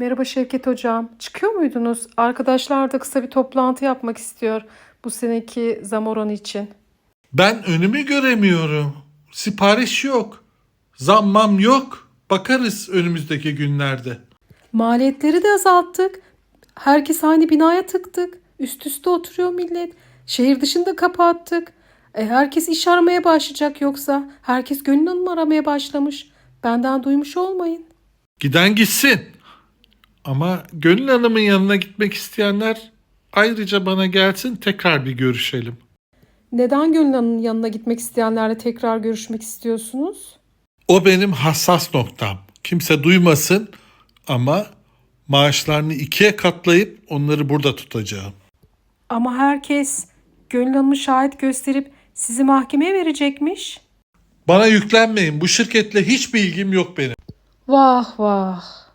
Merhaba Şevket Hocam. Çıkıyor muydunuz? Arkadaşlar da kısa bir toplantı yapmak istiyor bu seneki zam oranı için. Ben önümü göremiyorum. Sipariş yok. Zammam yok. Bakarız önümüzdeki günlerde. Maliyetleri de azalttık. Herkes aynı binaya tıktık. Üst üste oturuyor millet. Şehir dışında kapattık. E, herkes iş aramaya başlayacak yoksa. Herkes Gönül Hanım aramaya başlamış. Benden duymuş olmayın. Giden gitsin. Ama Gönül Hanım'ın yanına gitmek isteyenler ayrıca bana gelsin tekrar bir görüşelim. Neden Gönül Hanım'ın yanına gitmek isteyenlerle tekrar görüşmek istiyorsunuz? O benim hassas noktam. Kimse duymasın ama maaşlarını ikiye katlayıp onları burada tutacağım. Ama herkes Gönül Hanım'ı şahit gösterip sizi mahkemeye verecekmiş. Bana yüklenmeyin. Bu şirketle hiçbir ilgim yok benim. Vah vah.